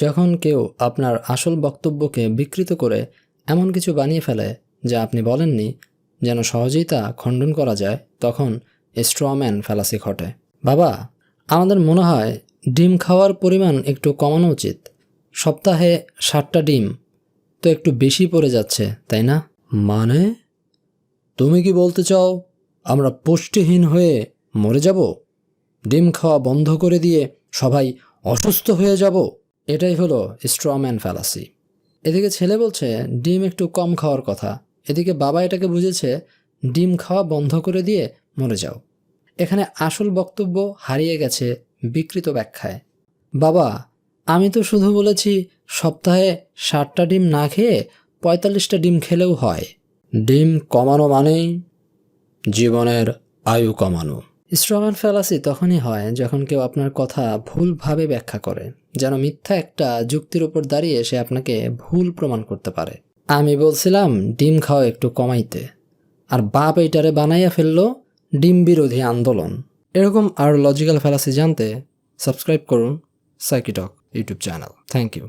যখন কেউ আপনার আসল বক্তব্যকে বিকৃত করে এমন কিছু বানিয়ে ফেলে যা আপনি বলেননি যেন সহজেই তা খণ্ডন করা যায় তখন স্ট্রম্যান ফ্যালাসি ঘটে। বাবা আমাদের মনে হয় ডিম খাওয়ার পরিমাণ একটু কমানো উচিত। সপ্তাহে ষাটটা ডিম তো একটু বেশি পড়ে যাচ্ছে তাই না? মানে? তুমি কি বলতে চাও আমরা পুষ্টিহীন হয়ে মরে যাব? ডিম খাওয়া বন্ধ করে দিয়ে সবাই অসুস্থ হয়ে যাব? এটাই হলো স্ট্রম্যান ফ্যালাসি এদিকে ছেলে বলছে, ডিম একটু কম খাওয়ার কথা। এদিকে বাবা এটাকে বুঝেছে, ডিম খাওয়া বন্ধ করে দিয়ে মরে যাও। এখানে আসল বক্তব্য হারিয়ে গেছে বিকৃত ব্যাখ্যায়। বাবা, আমি তো শুধু বলেছি, সপ্তাহে ষাটটা ডিম না খেয়ে পঁয়তাল্লিশটা ডিম খেলেও হয়। ডিম কমানো মানেই জীবনের আয়ু কমানো। স্ট্রম্যান ফ্যালাসি তখনই হয় যখন কেউ আপনার কথা ভুলভাবে ব্যাখ্যা করে। যেন মিথ্যা একটা যুক্তির ওপর দাঁড়িয়ে সে আপনাকে ভুল প্রমাণ করতে পারে। আমি বলছিলাম, ডিম খাওয়া একটু কমাইতে। আর বাপ এইটারে বানাইয়া ফেলল ডিম বিরোধী আন্দোলন। এরকম আর লজিক্যাল ফ্যালাসি জানতে সাবস্ক্রাইব করুন Psyche Talk YouTube channel. Thank you